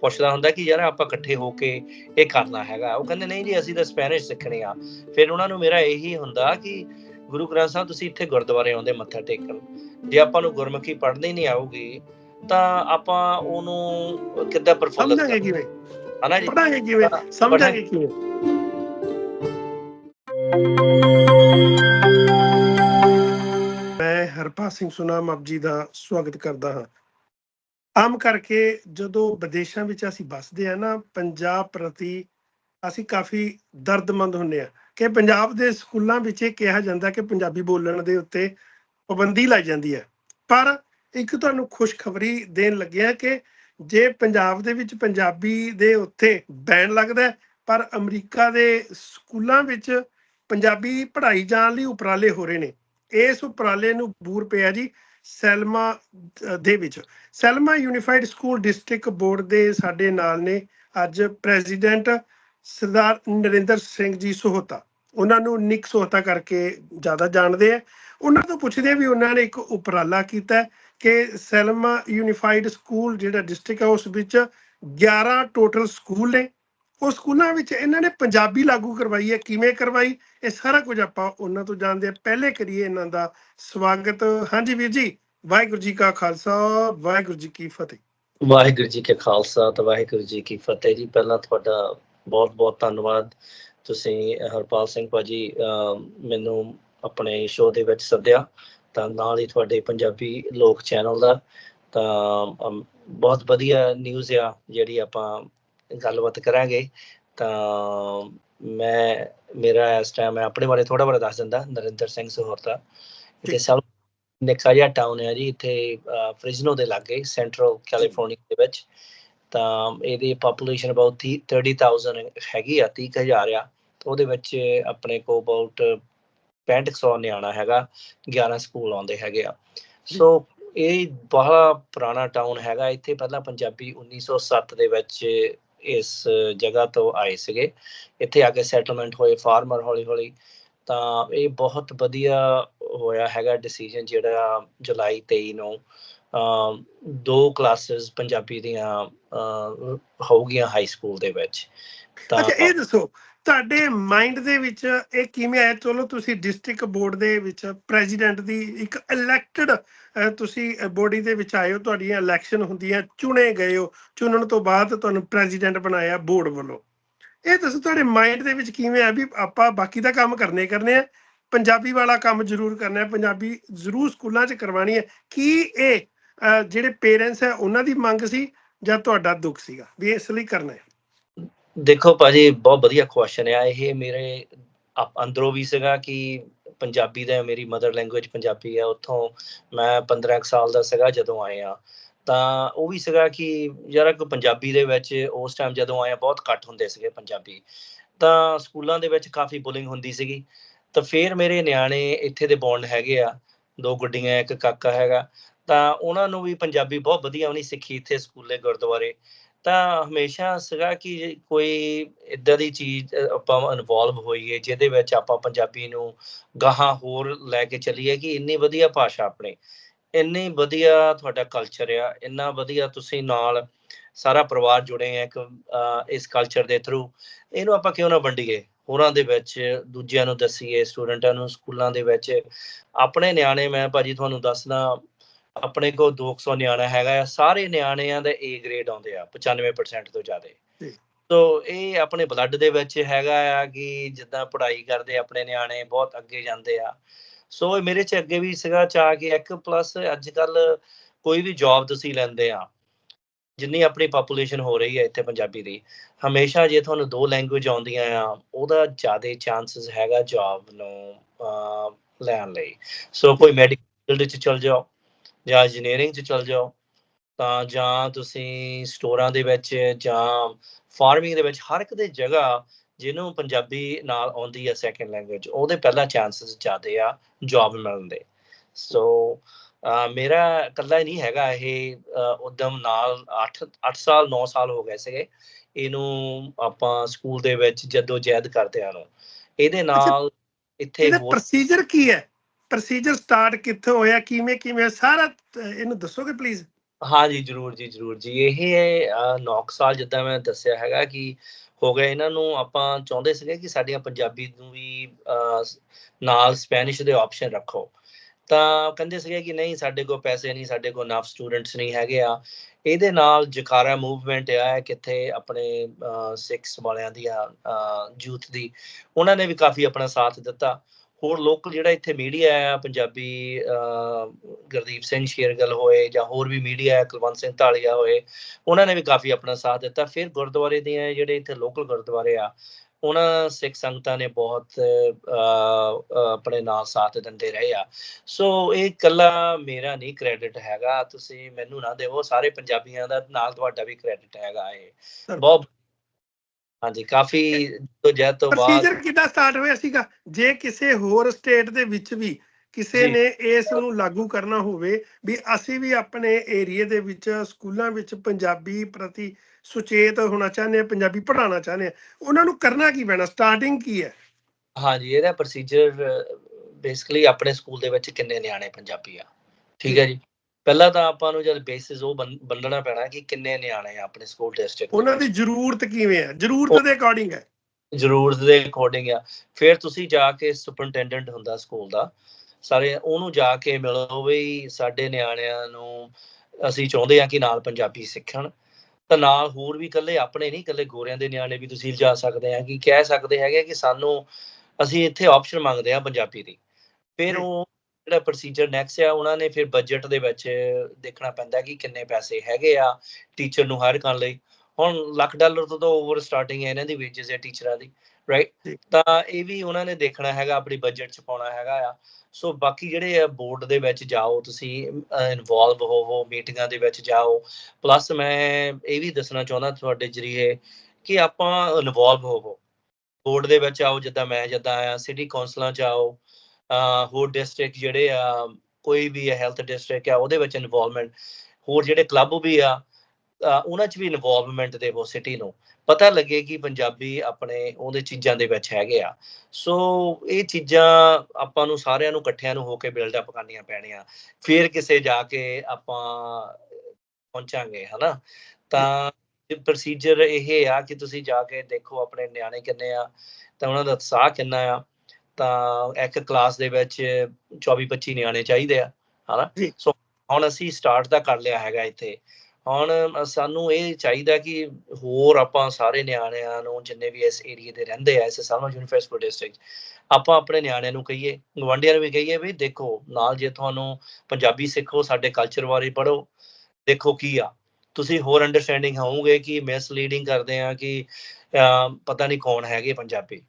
ਪੁੱਛਦਾ ਹੁੰਦਾ ਕਿ ਯਾਰ ਆਪਾਂ ਇਕੱਠੇ ਹੋ ਕੇ ਇਹ ਕਰਨਾ ਹੈਗਾ। ਉਹ ਕਹਿੰਦੇ ਨਹੀਂ ਜੀ ਅਸੀਂ ਤਾਂ ਸਪੈਨਿਸ਼ ਸਿੱਖਣੀ ਆ। ਫਿਰ ਉਹਨਾਂ ਨੂੰ ਮੇਰਾ ਇਹੀ ਹੁੰਦਾ ਕਿ ਗੁਰੂ ਗ੍ਰੰਥ ਸਾਹਿਬ ਤੁਸੀਂ ਇੱਥੇ ਗੁਰਦੁਆਰੇ ਆਉਂਦੇ ਮੱਥਾ ਟੇਕਣ। ਜੇ ਆਪਾਂ ਨੂੰ ਗੁਰਮੁਖੀ ਪੜ੍ਹਨੀ ਨਹੀਂ ਆਊਗੀ ਤਾਂ ਆਪਾਂ ਉਹਨੂੰ ਕਿੱਦਾਂ ਸਮਝਾਂਗੇ ਕਿਵੇਂ? ਹਨਾ ਜੀ? ਪੜਾਂਗੇ ਕਿਵੇਂ? ਸਮਝਾਂਗੇ ਕਿਵੇਂ? ਮੈਂ ਸਿੰਘ ਸੁਨਾਮ ਆਪ ਜੀ ਦਾ ਸਵਾਗਤ ਕਰਦਾ ਹਾਂ। ਆਮ ਕਰਕੇ ਜਦੋਂ ਵਿਦੇਸ਼ਾਂ ਵਿੱਚ ਅਸੀਂ ਵੱਸਦੇ ਆ ਨਾ, ਪੰਜਾਬ ਪ੍ਰਤੀ ਅਸੀਂ ਕਾਫੀ ਦਰਦਮੰਦ ਹੁੰਨੇ ਆ ਕਿ ਪੰਜਾਬ ਦੇ ਸਕੂਲਾਂ ਵਿੱਚ ਇਹ ਕਿਹਾ ਜਾਂਦਾ ਕਿ ਪੰਜਾਬੀ ਬੋਲਣ ਦੇ ਉੱਤੇ ਪਾਬੰਦੀ ਲਾਈ ਜਾਂਦੀ ਹੈ। ਪਰ ਇੱਕ ਤੁਹਾਨੂੰ ਖੁਸ਼ਖਬਰੀ ਦੇਣ ਲੱਗਿਆ ਕਿ ਜੇ ਪੰਜਾਬ ਦੇ ਵਿੱਚ ਪੰਜਾਬੀ ਦੇ ਉੱਤੇ ਬੈਨ ਲੱਗਦਾ ਪਰ ਅਮਰੀਕਾ ਦੇ ਸਕੂਲਾਂ ਵਿੱਚ ਪੰਜਾਬੀ ਪੜ੍ਹਾਈ ਜਾਣ ਲਈ ਉਪਰਾਲੇ ਹੋ ਰਹੇ ਨੇ ਇਸ ਉਪਰਾਲੇ ਨੂੰ ਬੂਰ ਪਿਆ ਜੀ ਸੈਲਮਾ ਦੇ ਵਿੱਚ। Selma unified school district board ਦੇ ਸਾਡੇ ਨਾਲ ਨੇ ਅੱਜ ਪ੍ਰੈਜ਼ੀਡੈਂਟ ਸਰਦਾਰ ਨਰਿੰਦਰ ਸਿੰਘ ਜੀ ਸੋਹਤਾ। ਉਹਨਾਂ ਨੂੰ ਨਿਕ ਸੋਹਤਾ ਕਰਕੇ ਜ਼ਿਆਦਾ ਜਾਣਦੇ ਆ। ਉਹਨਾਂ ਤੋਂ ਪੁੱਛਦੇ ਆ ਵੀ ਉਹਨਾਂ ਨੇ ਇੱਕ ਉਪਰਾਲਾ ਕੀਤਾ ਕਿ ਸੈਲਮਾ ਯੂਨੀਫਾਈਡ ਸਕੂਲ ਜਿਹੜਾ ਡਿਸਟ੍ਰਿਕਟ ਹੈ ਉਸ ਵਿੱਚ 11 ਟੋਟਲ ਸਕੂਲ ਨੇ। ਉਹ ਸਕੂਲਾਂ ਵਿੱਚ ਇਹਨਾਂ ਨੇ ਪੰਜਾਬੀ ਲਾਗੂ ਕਰਵਾਈ ਹੈ, ਕਿਵੇਂ ਕਰਵਾਈ? ਇਹ ਸਾਰਾ ਕੁਝ ਆਪਾਂ ਉਹਨਾਂ ਤੋਂ ਜਾਣਦੇ ਆ ਪਹਿਲੇ ਕਰੀਏ ਇਹਨਾਂ ਦਾ ਸਵਾਗਤ। ਹਾਂਜੀ ਵੀਰ ਜੀ, ਵਾਹਿਗੁਰੂ ਜੀ ਕਾ ਖਾਲਸਾ, ਵਾਹਿਗੁਰੂ ਜੀ ਕੀ ਫਤਿਹ। ਵਾਹਿਗੁਰੂ ਜੀ ਕੇ ਖਾਲਸਾ ਤੇ ਵਾਹਿਗੁਰੂ ਜੀ ਕੀ ਫਤਿਹ ਜੀ। ਪਹਿਲਾਂ ਤੁਹਾਡਾ ਬਹੁਤ ਬਹੁਤ ਧੰਨਵਾਦ। ਤੁਸੀਂ ਹਰਪਾਲ ਸਿੰਘ ਭਾਜੀ ਮੈਨੂੰ ਆਪਣੇ ਸ਼ੋਅ ਦੇ ਵਿੱਚ ਸੱਦਿਆ। ਤਾਂ ਨਾਲ ਹੀ ਤੁਹਾਡੇ ਪੰਜਾਬੀ ਲੋਕ ਚੈਨਲ ਦਾ। ਤਾਂ ਬਹੁਤ ਵਧੀਆ ਨਿਊਜ਼ ਆ, ਜਿਹੜੀ ਆਪਾਂ ਗੱਲਬਾਤ ਕਰਾਂਗੇ ਤਾਂ ਮੈਂ ਮੇਰਾ ਇਸ ਟਾਈਮ ਮੈਂ ਆਪਣੇ ਬਾਰੇ ਥੋੜਾ ਬੜਾ ਦੱਸ ਦਿੰਦਾ ਨਰਿੰਦਰ ਸਿੰਘ ਸਹੋਰਤਾ ਜੀ। ਸੈਲ ਨਿੱਕਾ ਜਿਹਾ ਟਾਊਨ ਹੈ ਜੀ ਇੱਥੇ ਫ੍ਰਿਜ਼ਨੋ ਦੇ ਲਾਗੇ ਸੈਂਟਰਲ ਕੈਲੀਫੋਰਨੀਆ ਦੇ ਵਿੱਚ। ਤਾਂ ਇਹਦੀ ਪੋਪੂਲੇਸ਼ਨ ਅਬਾਊਟ 30000 ਹੈਗੀ ਆ 30000 ਆ। ਉਹਦੇ ਵਿੱਚ ਆਪਣੇ ਕੋ ਅਬਾਊਟ 6500 ਨਿਆਣਾ ਹੈਗਾ 11 ਸਕੂਲ ਆਉਂਦੇ ਹੈਗੇ ਆ। ਸੋ ਇਹ ਬਹੁਤ ਪੁਰਾਣਾ ਟਾਊਨ ਹੈਗਾ। ਇੱਥੇ ਪਹਿਲਾਂ ਪੰਜਾਬੀ 1907 ਦੇ ਵਿੱਚ ਇਸ ਜਗ੍ਹਾ ਤੋਂ ਆਏ ਸੀਗੇ। ਇੱਥੇ ਆ ਕੇ ਸੈਟਲਮੈਂਟ ਹੋਏ ਫਾਰਮਰ ਹੌਲੀ ਹੌਲੀ। ਤਾਂ ਇਹ ਬਹੁਤ ਵਧੀਆ ਹੋਇਆ ਹੈਗਾ ਡਿਸੀਜਨ ਜਿਹੜਾ ਜੁਲਾਈ 23 ਨੂੰ। ਦੋ ਕਲਾਸਿਸ ਪੰਜਾਬੀ ਦੀਆਂ ਹੋਊਗੀਆਂ ਹਾਈ ਸਕੂਲ ਦੇ ਵਿੱਚ। ਤਾਂ ਅੱਛਾ ਇਹ ਦੱਸੋ ਤੁਹਾਡੇ ਮਾਈਂਡ ਦੇ ਵਿੱਚ ਇਹ ਕਿਵੇਂ ਆਇਆ? ਚਲੋ ਤੁਸੀਂ ਡਿਸਟ੍ਰਿਕਟ ਬੋਰਡ ਦੇ ਵਿੱਚ ਪ੍ਰੈਜ਼ੀਡੈਂਟ ਦੀ ਇੱਕ ਇਲੈਕਟਡ ਤੁਸੀਂ ਬੋਡੀ ਦੇ ਵਿੱਚ ਆਏ ਹੋ, ਤੁਹਾਡੀਆਂ ਇਲੈਕਸ਼ਨ ਹੁੰਦੀਆਂ, ਚੁਣੇ ਗਏ ਹੋ, ਚੁਣਨ ਤੋਂ ਬਾਅਦ ਤੁਹਾਨੂੰ ਪ੍ਰੈਜ਼ੀਡੈਂਟ ਬਣਾਇਆ ਬੋਰਡ ਵੱਲੋਂ। ਇਹ ਦੱਸੋ ਤੁਹਾਡੇ ਮਾਈਂਡ ਦੇ ਵਿੱਚ ਕਿਵੇਂ ਆ ਵੀ ਆਪਾਂ ਬਾਕੀ ਦਾ ਕੰਮ ਕਰਨੇ ਕਰਨੇ ਆ, ਪੰਜਾਬੀ ਵਾਲਾ ਕੰਮ ਜ਼ਰੂਰ ਕਰਨਾ ਹੈ, ਪੰਜਾਬੀ ਜ਼ਰੂਰ ਸਕੂਲਾਂ 'ਚ ਕਰਵਾਣੀ ਹੈ। ਕੀ ਇਹ ਜਿਹੜੇ ਪੇਰੈਂਟਸ ਹੈ, ਉਹਨਾਂ ਦੀ ਮੰਗ ਸੀ ਜਾਂ ਤੁਹਾਡਾ ਦੁੱਖ ਸੀਗਾ ਵੀ ਇਸ ਲਈ ਕਰਨਾ ਹੈ? ਦੇਖੋ ਭਾਜੀ, ਬਹੁਤ ਵਧੀਆ ਕੁਐਸਚਨ ਆ ਇਹ। ਮੇਰੇ ਅਪ- ਅੰਦਰੋਂ ਵੀ ਸੀਗਾ ਕਿ ਪੰਜਾਬੀ ਦਾ, ਮੇਰੀ ਮਦਰ ਲੈਂਗੁਏਜ ਪੰਜਾਬੀ ਆ। ਉੱਥੋਂ ਮੈਂ 15 ਸਾਲ ਦਾ ਸੀਗਾ ਜਦੋਂ ਆਏ ਤਾਂ ਉਹ ਵੀ ਸੀਗਾ ਕਿ ਯਾਰ ਕਿ ਪੰਜਾਬੀ ਦੇ ਵਿੱਚ ਉਸ ਟਾਈਮ ਜਦੋਂ ਆਇਆ ਬਹੁਤ ਘੱਟ ਹੁੰਦੇ ਸੀਗੇ ਪੰਜਾਬੀ। ਤਾਂ ਸਕੂਲਾਂ ਦੇ ਵਿੱਚ ਕਾਫੀ ਬੁਲਿੰਗ ਹੁੰਦੀ ਸੀਗੀ। ਤਾਂ ਫੇਰ ਮੇਰੇ ਨਿਆਣੇ ਇੱਥੇ ਦੇ ਬੌਂਡ ਹੈਗੇ ਆ। ਦੋ ਗੁੱਡੀਆਂ, ਇੱਕ ਕਾਕਾ ਹੈਗਾ। ਤਾਂ ਉਹਨਾਂ ਨੂੰ ਵੀ ਪੰਜਾਬੀ ਬਹੁਤ ਵਧੀਆ ਉਹਨੇ ਸਿੱਖੀ ਇੱਥੇ ਸਕੂਲੇ, ਗੁਰਦੁਆਰੇ। ਤਾਂ ਹਮੇਸ਼ਾ ਸੀਗਾ ਕਿ ਕੋਈ ਇਦਾਂ ਦੀ ਚੀਜ਼ ਆਪਾਂ ਇਨਵੋਲਵ ਹੋਈਏ, ਜਿਹਦੇ ਵਿੱਚ ਆਪਾਂ ਪੰਜਾਬੀ ਨੂੰ ਗਾਹਾਂ ਹੋਰ ਲੈ ਕੇ ਚੱਲੀਏ ਕਿ ਇੰਨੀ ਵਧੀਆ ਭਾਸ਼ਾ ਆਪਣੇ। ਇੰਨੀ ਵਧੀਆ ਤੁਹਾਡਾ ਕਲਚਰ ਆ, ਇੰਨਾ ਵਧੀਆ ਤੁਸੀਂ ਨਾਲ ਸਾਰਾ ਪਰਿਵਾਰ ਜੁੜੇ ਆ ਇੱਕ ਇਸ ਕਲਚਰ ਦੇ ਥਰੂ ਇਹਨੂੰ ਆਪਾਂ ਕਿਉਂ ਨਾ ਵੰਡੀਏ? ਹੋਰਾਂ ਦੇ ਵਿੱਚ, ਦੂਜਿਆਂ ਨੂੰ ਦੱਸੀਏ, ਸਟੂਡੈਂਟਾਂ ਨੂੰ, ਸਕੂਲਾਂ ਦੇ ਵਿੱਚ। ਆਪਣੇ ਨਿਆਣੇ, ਮੈਂ ਭਾਜੀ ਤੁਹਾਨੂੰ ਦੱਸਦਾ ਆਪਣੇ ਕੋਲ 200 ਨਿਆਣਾ ਹੈਗਾ ਆ ਸਾਰੇ ਨਿਆਣਿਆਂ ਦਾ A ਗ੍ਰੇਡ ਆਉਂਦੇ ਆ 95% ਤੋਂ ਜ਼ਿਆਦਾ। ਸੋ ਇਹ ਆਪਣੇ ਬਲੱਡ ਦੇ ਵਿੱਚ ਹੈਗਾ ਆ ਕਿ ਜਿੱਦਾਂ ਪੜ੍ਹਾਈ ਕਰਦੇ ਆਪਣੇ ਨਿਆਣੇ ਬਹੁਤ ਅੱਗੇ ਜਾਂਦੇ ਆ। ਸੋ ਇਹ ਮੇਰੇ ਚ ਅੱਗੇ ਵੀ ਸੀਗਾ ਚਾਹ ਕਿ ਇੱਕ ਪਲੱਸ ਅੱਜ ਕੱਲ ਕੋਈ ਵੀ ਜੌਬ ਤੁਸੀਂ ਲੈਂਦੇ ਆ ਜਿੰਨੀ ਆਪਣੀ ਪੋਪੂਲੇਸ਼ਨ ਹੋ ਰਹੀ ਹੈ ਇੱਥੇ ਪੰਜਾਬੀ ਦੀ ਹਮੇਸ਼ਾ ਜੇ ਤੁਹਾਨੂੰ ਦੋ ਲੈਂਗੁਏਜ ਆਉਂਦੀਆਂ ਆ ਉਹਦਾ ਜ਼ਿਆਦਾ ਚਾਂਸਸ ਹੈਗਾ ਜੌਬ ਨੂੰ ਲੈਣ ਲਈ। ਸੋ ਕੋਈ ਮੈਡੀਕਲ ਫੀਲਡ ਚ ਚਲ ਜਾਓ ਜਾਂ ਇੰਜੀਨੀਅਰਿੰਗ ਚ ਚਲ ਜਾਓ ਤਾਂ ਜਾਂ ਤੁਸੀਂ ਸਟੋਰਾਂ ਦੇ ਵਿੱਚ ਜਾਂ ਫਾਰਮਿੰਗ ਦੇ ਵਿੱਚ ਹਰ ਇੱਕ ਦੇ ਜਗ੍ਹਾ ਜਿਹਨੂੰ ਪੰਜਾਬੀ ਨਾਲ ਆਉਂਦੀ ਹੈ ਸੈਕੰਡ ਲੈਂਗੁਏਜ ਉਹਦੇ ਪਹਿਲਾਂ ਚਾਂਸਸ ਜ਼ਿਆਦੇ ਆ ਜੌਬ ਮਿਲਣ ਦੇ। ਸੋ ਮੇਰਾ ਇਕੱਲਾ ਹੀ ਨਹੀਂ ਹੈਗਾ ਇਹ ਉਦਮ ਨਾਲ 8 8 ਸਾਲ 9 ਸਾਲ ਹੋ ਗਏ ਸੀਗੇ। ਇਹਨੂੰ ਆਪਾਂ ਸਕੂਲ ਦੇ ਵਿੱਚ ਜਦੋਂ ਜਹਿਦ ਕਰਦਿਆਂ ਨੂੰ ਇਹਦੇ ਨਾਲ ਇੱਥੇ ਇਹਦਾ ਪ੍ਰੋਸੀਜਰ ਕੀ ਹੈ? ਪ੍ਰੋਸੀਜਰ ਸਟਾਰਟ ਕਿੱਥੋਂ ਹੋਇਆ, ਕਿਵੇਂ ਕਿਵੇਂ, ਸਾਰਾ, ਇਹਨੂੰ ਦੱਸੋਗੇ ਪਲੀਜ਼ ਹਾਂ ਜੀ, ਜਰੂਰ ਜੀ ਜਰੂਰ ਜੀ। ਇਹ 9 ਸਾਲ ਜਿੱਦਾਂ ਮੈਂ ਦੱਸਿਆ ਹੈਗਾ ਕਿ ਹੋ ਗਏ ਇਹਨਾਂ ਨੂੰ ਆਪਾਂ ਚਾਹੁੰਦੇ ਸੀਗੇ ਕਿ ਸਾਡੀਆਂ ਪੰਜਾਬੀ ਨੂੰ ਵੀ ਨਾਲ ਸਪੈਨਿਸ਼ ਦੇ ਆਪਸ਼ਨ ਰੱਖੋ। ਤਾਂ ਕਹਿੰਦੇ ਸੀਗੇ ਕਿ ਨਹੀਂ, ਸਾਡੇ ਕੋਲ ਪੈਸੇ ਨਹੀਂ, ਸਾਡੇ ਕੋਲ ਨਾਫ ਸਟੂਡੈਂਟਸ ਨਹੀਂ ਹੈਗੇ ਆ। ਇਹਦੇ ਨਾਲ ਜਕਾਰਾ ਮੂਵਮੈਂਟ ਆ, ਕਿੱਥੇ ਆਪਣੇ ਸਿਕਸ ਵਾਲਿਆਂ ਦੀ ਯੂਥ ਦੀ। ਉਹਨਾਂ ਨੇ ਵੀ ਕਾਫੀ ਆਪਣਾ ਸਾਥ ਦਿੱਤਾ। ਹੋਰ ਲੋਕਲ ਜਿਹੜਾ ਇੱਥੇ ਮੀਡੀਆ ਆ ਪੰਜਾਬੀ ਗੁਰਦੀਪ ਸਿੰਘ ਸ਼ੇਰਗਲ ਹੋਏ ਜਾਂ ਹੋਰ ਵੀ ਮੀਡੀਆ ਹੈ ਕੁਲਵੰਤ ਸਿੰਘ ਢਾਲੀਆ ਹੋਏ ਉਹਨਾਂ ਨੇ ਵੀ ਕਾਫੀ ਆਪਣਾ ਸਾਥ ਦਿੱਤਾ। ਫਿਰ ਗੁਰਦੁਆਰੇ ਦੀਆਂ ਜਿਹੜੇ ਇੱਥੇ ਲੋਕਲ ਗੁਰਦੁਆਰੇ ਆ ਉਹਨਾਂ ਸਿੱਖ ਸੰਗਤਾਂ ਨੇ ਬਹੁਤ ਆਪਣੇ ਨਾਲ ਸਾਥ ਦਿੰਦੇ ਰਹੇ ਆ। ਸੋ ਇਹ ਕੱਲਾ ਮੇਰਾ ਨਹੀਂ ਕ੍ਰੈਡਿਟ ਹੈਗਾ। ਤੁਸੀਂ ਮੈਨੂੰ ਨਾ ਦੇਵੋ ਸਾਰੇ ਪੰਜਾਬੀਆਂ ਦਾ ਨਾਲ ਤੁਹਾਡਾ ਵੀ ਕ੍ਰੈਡਿਟ ਹੈਗਾ ਇਹ। ਬਹੁਤ ਹਾਂਜੀ ਕਾਫੀ ਤੋਂ ਜਹਿਦ ਤੋਂ ਬਾਅਦ ਪ੍ਰੋਸੀਜਰ ਕਿੱਦਾਂ ਸਟਾਰਟ ਹੋਇਆ ਸੀਗਾ? ਜੇ ਕਿਸੇ ਹੋਰ ਸਟੇਟ ਦੇ ਵਿੱਚ ਵੀ ਕਿਸੇ। ਨੇ ਇਸ ਨੂੰ ਲਾਗੂ ਕਰਨਾ ਹੋਵੇ ਵੀ ਅਸੀਂ ਵੀ ਆਪਣੇ ਏਰੀਆ ਦੇ ਵਿੱਚ ਸਕੂਲਾਂ ਵਿੱਚ ਪੰਜਾਬੀ ਪ੍ਰਤੀ ਸੁਚੇਤ ਹੋਣਾ ਚਾਹੁੰਦੇ ਆ ਪੰਜਾਬੀ ਪੜ੍ਹਾਉਣਾ ਚਾਹੁੰਦੇ ਆ ਉਹਨਾਂ ਨੂੰ ਕਰਨਾ ਕੀ ਪੈਣਾ? ਸਟਾਰਟਿੰਗ ਕੀ ਹੈ? ਹਾਂਜੀ ਇਹਦਾ ਪ੍ਰੋਸੀਜਰ ਬੇਸਿਕਲੀ ਆਪਣੇ ਸਕੂਲ ਦੇ ਵਿੱਚ ਕਿੰਨੇ ਨਿਆਣੇ ਪੰਜਾਬੀ ਆ? ਠੀਕ ਹੈ ਜੀ। ਪਹਿਲਾਂ ਤਾਂ ਆਪਾਂ ਨੂੰ ਜਦ ਬੇਸਿਸ ਉਹ ਵੰਡਣਾ ਪੈਣਾ ਕਿ ਕਿੰਨੇ ਨਿਆਣੇ ਆ ਆਪਣੇ ਸਕੂਲ ਡਿਸਟ੍ਰਿਕਟ ਉਹਨਾਂ ਦੀ ਜ਼ਰੂਰਤ ਕਿਵੇਂ ਹੈ ਜ਼ਰੂਰਤ ਦੇ ਅਕੋਰਡਿੰਗ ਹੈ ਜ਼ਰੂਰਤ ਦੇ ਅਕੋਰਡਿੰਗ ਆ। ਫਿਰ ਤੁਸੀਂ ਜਾ ਕੇ ਸੁਪਰਨਟੈਂਡੈਂਟ ਹੁੰਦਾ ਸਕੂਲ ਦਾ ਸਾਰੇ ਉਹਨੂੰ ਜਾ ਕੇ ਮਿਲੋ ਵੀ ਸਾਡੇ ਨਿਆਣਿਆਂ ਨੂੰ ਅਸੀਂ ਚਾਹੁੰਦੇ ਆ ਕਿ ਨਾਲ ਪੰਜਾਬੀ ਸਿੱਖਣ। ਤਾਂ ਨਾਲ ਹੋਰ ਵੀ ਇਕੱਲੇ ਆਪਣੇ ਨਹੀਂ ਇਕੱਲੇ ਗੋਰਿਆਂ ਦੇ ਨਿਆਣੇ ਵੀ ਤੁਸੀਂ ਲਿਜਾ ਸਕਦੇ ਆ ਕਿ ਕਹਿ ਸਕਦੇ ਹੈਗੇ ਕਿ ਸਾਨੂੰ ਅਸੀਂ ਇੱਥੇ ਆਪਸ਼ਨ ਮੰਗਦੇ ਆ ਪੰਜਾਬੀ ਦੀ। ਫਿਰ ਜੀ। ਉਹ ਜਿਹੜਾ ਪ੍ਰੋਸੀਜਰ ਨੈਕਸਟ ਆ ਉਹਨਾਂ ਨੇ ਫਿਰ ਬਜਟ ਦੇ ਵਿੱਚ ਦੇਖਣਾ ਪੈਂਦਾ ਕਿ ਕਿੰਨੇ ਪੈਸੇ ਹੈਗੇ ਆ ਟੀਚਰ ਨੂੰ ਹਾਇਰ ਕਰਨ ਲਈ। ਹੁਣ ਲੱਖ ਡਾਲਰ ਤੋਂ ਤਾਂ ਓਵਰ ਸਟਾਰਟਿੰਗ ਹੈ ਇਹਨਾਂ ਦੀ ਵੇਜਸ ਹੈ ਟੀਚਰਾਂ ਦੀ ਰਾਈਟ। ਤਾਂ ਇਹ ਵੀ ਉਹਨਾਂ ਨੇ ਦੇਖਣਾ ਹੈਗਾ ਆਪਣੀ ਬਜਟ ਚ ਪਾਉਣਾ ਹੈਗਾ ਆ। ਸੋ ਬਾਕੀ ਜਿਹੜੇ ਆ ਬੋਰਡ ਦੇ ਵਿੱਚ ਜਾਓ ਤੁਸੀਂ ਇਨਵੋਲਵ ਹੋਵੋ ਮੀਟਿੰਗਾਂ ਦੇ ਵਿੱਚ ਜਾਓ। ਪਲੱਸ ਮੈਂ ਇਹ ਵੀ ਦੱਸਣਾ ਚਾਹੁੰਦਾ ਤੁਹਾਡੇ ਜਰੀਏ ਕਿ ਆਪਾਂ ਇਨਵੋਲਵ ਹੋਵੋ। ਬੋਰਡ ਦੇ ਵਿੱਚ ਆਓ ਜਿੱਦਾਂ ਮੈਂ ਜਿੱਦਾਂ ਆ ਸਿਟੀ ਕੌਂਸਲਾਂ ਚ ਆਓ। ਹੋਰ ਡਿਸਟ੍ਰਿਕਟ ਜਿਹੜੇ ਆ, ਕੋਈ ਵੀ ਹੈਲਥ ਡਿਸਟ੍ਰਿਕਟ ਆ, ਉਹਦੇ ਵਿੱਚ ਇਨਵੋਲਵਮੈਂਟ ਹੋਰ ਜਿਹੜੇ ਕਲੱਬ ਵੀ ਆ ਉਹਨਾਂ ਚ ਵੀ ਇਨਵੋਲਵਮੈਂਟ ਦੇਵੋ ਸਿਟੀ ਨੂੰ। ਪਤਾ ਲੱਗੇ ਕਿ ਪੰਜਾਬੀ ਆਪਣੇ ਉਹਦੇ ਚੀਜ਼ਾਂ ਦੇ ਵਿੱਚ ਹੈਗੇ ਆ। ਸੋ ਇਹ ਚੀਜ਼ਾਂ ਆਪਾਂ ਨੂੰ ਸਾਰਿਆਂ ਨੂੰ ਇਕੱਠਿਆਂ ਨੂੰ ਹੋ ਕੇ ਬਿਲਡ ਅਪ ਕਰਨੀਆਂ ਪੈਣੀਆਂ। ਫਿਰ ਕਿਸੇ ਜਾ ਕੇ ਆਪਾਂ ਪਹੁੰਚਾਂਗੇ, ਹਨਾ? ਤਾਂ ਪ੍ਰੋਸੀਜਰ ਇਹ ਆ ਕਿ ਤੁਸੀਂ ਜਾ ਕੇ ਦੇਖੋ ਆਪਣੇ ਨਿਆਣੇ ਕਿੰਨੇ ਆ, ਤਾਂ ਉਹਨਾਂ ਦਾ ਉਤਸ਼ਾਹ ਕਿੰਨਾ ਆ। ਤਾਂ ਇੱਕ ਕਲਾਸ ਦੇ ਵਿੱਚ 24 25 ਨਿਆਣੇ ਚਾਹੀਦੇ ਆ ਹਨਾ। ਸੋ ਹੁਣ ਅਸੀਂ ਸਟਾਰਟ ਤਾਂ ਕਰ ਲਿਆ ਹੈਗਾ ਇੱਥੇ। ਹੁਣ ਸਾਨੂੰ ਇਹ ਚਾਹੀਦਾ ਕਿ ਹੋਰ ਆਪਾਂ ਸਾਰੇ ਨਿਆਣਿਆਂ ਨੂੰ ਜਿੰਨੇ ਵੀ ਇਸ ਏਰੀਆ ਦੇ ਰਹਿੰਦੇ ਆ ਇਸ ਸਾਲਮਾ ਯੂਨੀਵਰਸਿਟੀ ਡਿਸਟ੍ਰਿਕਟ ਆਪਾਂ ਆਪਣੇ ਨਿਆਣਿਆਂ ਨੂੰ ਕਹੀਏ ਗਵਾਂਢੀਆਂ ਨੂੰ ਵੀ ਕਹੀਏ ਵੀ ਦੇਖੋ ਨਾਲ ਜੇ ਤੁਹਾਨੂੰ ਪੰਜਾਬੀ ਸਿੱਖੋ ਸਾਡੇ ਕਲਚਰ ਬਾਰੇ ਪੜ੍ਹੋ ਦੇਖੋ ਕੀ ਆ। ਤੁਸੀਂ ਹੋਰ ਅੰਡਰਸਟੈਂਡਿੰਗ ਹੋਵੋਗੇ ਕਿ ਮਿਸਲੀਡਿੰਗ ਕਰਦੇ ਆ ਕਿ ਪਤਾ ਨਹੀਂ ਕੌਣ ਹੈਗੇ ਪੰਜਾਬੀ।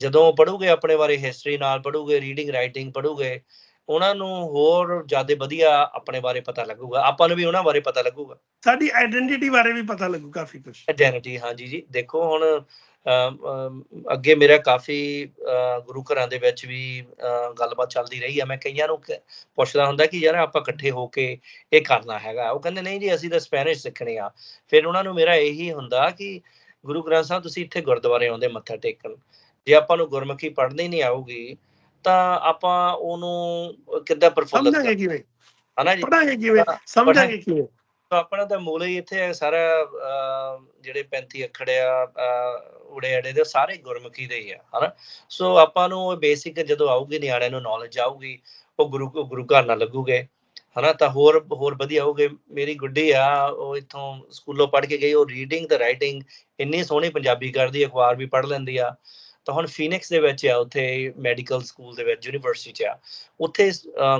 ਜਦੋਂ ਪੜੋਗੇ ਆਪਣੇ ਬਾਰੇ ਹਿਸਟਰੀ ਨਾਲ ਪੜੋਗੇ ਰੀਡਿੰਗ ਰਾਈਟਿੰਗ ਪੜੋਗੇ ਉਹਨਾਂ ਨੂੰ ਹੋਰ ਜ਼ਿਆਦਾ ਵਧੀਆ ਆਪਣੇ ਬਾਰੇ ਪਤਾ ਲੱਗੂਗਾ। ਆਪਾਂ ਨੂੰ ਵੀ ਉਹਨਾਂ ਬਾਰੇ ਪਤਾ ਲੱਗੂਗਾ। ਸਾਡੀ ਆਇਡੈਂਟੀਟੀ ਬਾਰੇ ਵੀ ਪਤਾ ਲੱਗੂ ਕਾਫੀ ਕੁਝ ਆਇਡੈਂਟੀ ਹਾਂਜੀ ਜੀ। ਦੇਖੋ ਹੁਣ ਅੱਗੇ ਮੇਰਾ ਕਾਫੀ ਗੁਰੂ ਘਰਾਂ ਦੇ ਵਿੱਚ ਵੀ ਗੱਲਬਾਤ ਚੱਲਦੀ ਰਹੀ ਆ। ਮੈਂ ਕਈਆਂ ਨੂੰ ਪੁੱਛਦਾ ਹੁੰਦਾ ਕਿ ਯਾਰ ਆਪਾਂ ਇਕੱਠੇ ਹੋ ਕੇ ਇਹ ਕਰਨਾ ਹੈਗਾ। ਉਹ ਕਹਿੰਦੇ ਨਹੀਂ ਜੀ ਅਸੀਂ ਤਾਂ ਸਪੈਨਿਸ਼ ਸਿੱਖਣੀ ਆ। ਫਿਰ ਉਹਨਾਂ ਨੂੰ ਮੇਰਾ ਇਹੀ ਹੁੰਦਾ ਕਿ ਗੁਰੂ ਗ੍ਰੰਥ ਸਾਹਿਬ ਤੁਸੀਂ ਇੱਥੇ ਗੁਰਦੁਆਰੇ ਆਉਂਦੇ ਮੱਥਾ ਟੇਕਣ। ਜੇ ਆਪਾਂ ਨੂੰ ਗੁਰਮੁਖੀ ਪੜ੍ਹਨੀ ਨਹੀਂ ਆਊਗੀ ਤਾਂ ਆਪਾਂ ਉਹਨੂੰ ਕਿੱਦਾਂ ਪ੍ਰਫੁੱਲਤ ਸਮਝਾਂਗੇ ਕਿਵੇਂ? ਹਨਾ ਜੀ? ਪੜਾਂਗੇ ਕਿਵੇਂ? ਸਮਝਾਂਗੇ ਕਿਵੇਂ? ਤਾਂ ਆਪਣਾ ਤਾਂ ਮੂਲ ਹੀ ਇੱਥੇ ਹੈ ਸਾਰਾ ਜਿਹੜੇ 35 ਅੱਖਰ ਆ ਅਹ, ਉੜੇ ਅੜੇ ਦੇ ਸਾਰੇ ਗੁਰਮੁਖੀ ਦੇ ਹੀ ਆ ਹਨਾ? ਸੋ ਆਪਾਂ ਨੂੰ ਬੇਸਿਕ ਜਦੋਂ ਆਊਗੀ ਨਿਆਣਿਆਂ ਨੂੰ ਨੌਲੇਜ ਆਊਗੀ ਉਹ ਗੁਰੂ ਗੁਰੂ ਘਰ ਨਾਲ ਲੱਗੂਗੇ ਹਨਾ? ਤਾਂ ਹੋਰ ਹੋਰ ਵਧੀਆ ਹੋਊਗੇ। ਮੇਰੀ ਗੁੱਡੀ ਆ ਉਹ ਇੱਥੋਂ ਸਕੂਲੋਂ ਪੜ੍ਹ ਕੇ ਗਈ ਉਹ ਰੀਡਿੰਗ ਤੇ ਰਾਈਟਿੰਗ ਇੰਨੀ ਸੋਹਣੀ ਪੰਜਾਬੀ ਕਰਦੀ ਹੈ ਅਖਬਾਰ ਵੀ ਪੜ੍ਹ ਲੈਂਦੀ ਆ। ਤਾਂ ਹੁਣ ਫੀਨਿਕਸ ਦੇ ਵਿੱਚ ਆ, ਉੱਥੇ ਮੈਡੀਕਲ ਸਕੂਲ ਦੇ ਵਿੱਚ ਯੂਨੀਵਰਸਿਟੀ ਚ ਆ। ਉੱਥੇ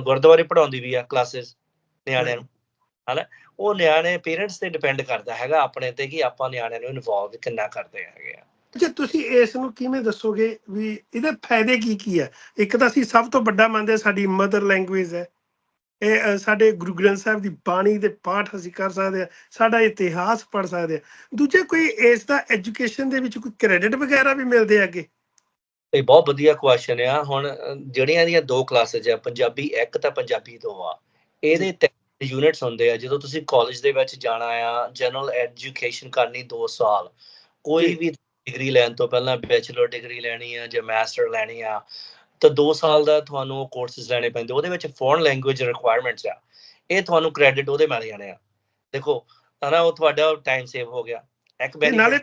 ਗੁਰਦੁਆਰੇ ਪੜਾਉਂਦੀ ਵੀ ਆ ਕਲਾਸਿਸ ਨਿਆਣਿਆਂ ਨੂੰ। ਹਨਾ? ਉਹ ਨਿਆਣੇ ਪੇਰੈਂਟਸ ਤੇ ਡਿਪੈਂਡ ਕਰਦਾ ਹੈਗਾ ਆਪਣੇ ਤੇ ਕਿ ਆਪਾਂ ਨਿਆਣਿਆਂ ਨੂੰ ਇਨਵੋਲਵ ਕਿੰਨਾ ਕਰਦੇ ਹੈਗੇ ਆ। ਜੇ ਤੁਸੀਂ ਇਸ ਨੂੰ ਕਿਵੇਂ ਦੱਸੋਗੇ ਵੀ ਇਹਦੇ ਫਾਇਦੇ ਕੀ ਕੀ ਹੈ ਇੱਕ ਤਾਂ ਅਸੀਂ ਸਭ ਤੋਂ ਵੱਡਾ ਮੰਨਦੇ ਹਾਂ ਸਾਡੀ ਮਦਰ ਲੈਂਗੁਏਜ ਹੈ। ਇਹ ਸਾਡੇ ਗੁਰੂ ਗ੍ਰੰਥ ਸਾਹਿਬ ਦੀ ਬਾਣੀ ਦੇ ਪਾਠ ਅਸੀਂ ਕਰ ਸਕਦੇ ਹਾਂ, ਸਾਡਾ ਇਤਿਹਾਸ ਪੜ ਸਕਦੇ ਹਾਂ। ਦੂਜੇ ਕੋਈ ਇਸ ਦਾ ਐਜੂਕੇਸ਼ਨ ਦੇ ਵਿੱਚ ਕੋਈ ਕ੍ਰੈਡਿਟ ਵਗੈਰਾ ਵੀ ਮਿਲਦੇ ਆ ਇਹ ਬਹੁਤ ਵਧੀਆ ਕੁਐਸਚਨ ਆ। ਹੁਣ ਜਿਹੜੀਆਂ ਇਹਦੀਆਂ ਦੋ ਕਲਾਸਿਸ ਆ ਪੰਜਾਬੀ 1 ਤਾਂ ਪੰਜਾਬੀ 2 ਆ। ਇਹਦੇ ਤਿੰਨ ਯੂਨਿਟਸ ਹੁੰਦੇ ਆ। ਜਦੋਂ ਤੁਸੀਂ ਕਾਲਜ ਦੇ ਵਿੱਚ ਜਾਣਾ ਆ ਜਨਰਲ ਐਜੂਕੇਸ਼ਨ ਕਰਨੀ 2 ਸਾਲ ਕੋਈ। ਵੀ ਡਿਗਰੀ ਲੈਣ ਤੋਂ ਪਹਿਲਾਂ ਬੈਚਲਰ ਡਿਗਰੀ ਲੈਣੀ ਆ ਜਾਂ ਮਾਸਟਰ ਲੈਣੀ ਆ ਤਾਂ 2 ਸਾਲ ਦਾ ਤੁਹਾਨੂੰ ਉਹ ਕੋਰਸਸ ਲੈਣੇ ਪੈਂਦੇ। ਉਹਦੇ ਵਿੱਚ ਫੋਰਨ ਲੈਂਗੁਏਜ ਰਿਕੁਆਇਰਮੈਂਟਸ ਆ। ਇਹ ਤੁਹਾਨੂੰ ਕ੍ਰੈਡਿਟ ਉਹਦੇ ਮਿਲ ਜਾਣੇ ਆ। ਦੇਖੋ ਹਨਾ ਉਹ ਤੁਹਾਡਾ ਟਾਈਮ ਸੇਵ ਹੋ ਗਿਆ। ਇੱਕ ਨਾਲੇ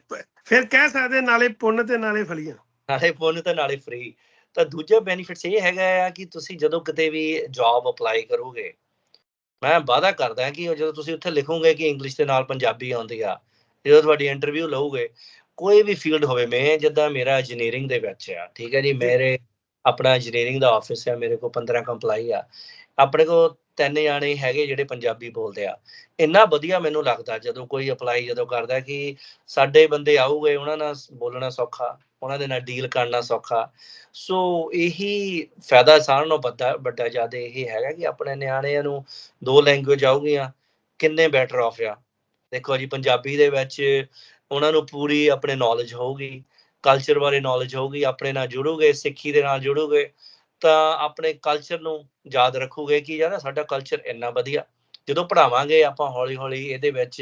ਫਿਰ ਕਹਿ ਸਕਦੇ ਨਾਲੇ ਪੁੰਨ ਤੇ ਨਾਲੇ ਫਲੀਆਂ। ਨਾਲੇ ਫੋਨ ਤੇ ਨਾਲੇ ਫ੍ਰੀ ਤਾਂ ਦੂਜਾ ਬੈਨੀਫਿਟਸ ਇਹ ਹੈਗਾ ਆ ਕਿ ਤੁਸੀਂ ਜਦੋਂ ਕਿਤੇ ਵੀ ਜੌਬ ਅਪਲਾਈ ਕਰੋਗੇ ਮੈਂ ਵਾਅਦਾ ਕਰਦਾ ਕਿ ਜਦੋਂ ਤੁਸੀਂ ਉੱਥੇ ਲਿਖੋਗੇ ਕਿ ਇੰਗਲਿਸ਼ ਦੇ ਨਾਲ ਪੰਜਾਬੀ ਆਉਂਦੀ ਆ ਜਦੋਂ ਤੁਹਾਡੀ ਇੰਟਰਵਿਊ ਲਓਗੇ ਕੋਈ ਵੀ ਫੀਲਡ ਹੋਵੇ ਮੈਂ ਜਿੱਦਾਂ ਮੇਰਾ ਇੰਜੀਨੀਅਰਿੰਗ ਦੇ ਵਿੱਚ ਆ ਠੀਕ ਹੈ ਜੀ ਮੇਰੇ ਆਪਣਾ ਇੰਜੀਨੀਅਰਿੰਗ ਦਾ ਆਫਿਸ ਹੈ ਮੇਰੇ ਕੋਲ 15 ਕੰਪਲਾਈ ਆ ਆਪਣੇ ਕੋਲ ਤਿੰਨ ਜਾਣੇ ਹੈਗੇ ਜਿਹੜੇ ਪੰਜਾਬੀ ਬੋਲਦੇ ਆ ਇੰਨਾ ਵਧੀਆ ਮੈਨੂੰ ਲੱਗਦਾ ਜਦੋਂ ਕੋਈ ਅਪਲਾਈ ਜਦੋਂ ਕਰਦਾ ਕਿ ਸਾਡੇ ਬੰਦੇ ਆਉਗੇ ਉਹਨਾਂ ਨਾਲ ਬੋਲਣਾ ਸੌਖਾ। ਉਹਨਾਂ ਦੇ ਨਾਲ ਡੀਲ ਕਰਨਾ ਸੌਖਾ। ਸੋ ਇਹੀ ਫਾਇਦਾ ਸਾਰਿਆਂ ਨੂੰ ਵੱਡਾ ਵੱਡਾ ਜ਼ਿਆਦਾ ਇਹ ਹੈਗਾ ਕਿ ਆਪਣੇ ਨਿਆਣਿਆਂ ਨੂੰ ਦੋ ਲੈਂਗੁਏਜ ਆਉਗੀਆਂ ਕਿੰਨੇ ਬੈਟਰ ਆਫ ਆ। ਦੇਖੋ ਜੀ, ਪੰਜਾਬੀ ਦੇ ਵਿੱਚ ਉਹਨਾਂ ਨੂੰ ਪੂਰੀ ਆਪਣੇ ਨੌਲੇਜ ਹੋਊਗੀ ਕਲਚਰ ਬਾਰੇ ਨੌਲੇਜ ਹੋਊਗੀ, ਆਪਣੇ ਨਾਲ ਜੁੜੋਗੇ, ਸਿੱਖੀ ਦੇ ਨਾਲ ਜੁੜੋਗੇ, ਤਾਂ ਆਪਣੇ ਕਲਚਰ ਨੂੰ ਯਾਦ ਰੱਖੋਗੇ ਕਿ ਯਾਰ ਸਾਡਾ ਕਲਚਰ ਇੰਨਾ ਵਧੀਆ। ਜਦੋਂ ਪੜਾਵਾਂਗੇ ਆਪਾਂ ਹੌਲੀ ਹੌਲੀ ਇਹਦੇ ਵਿੱਚ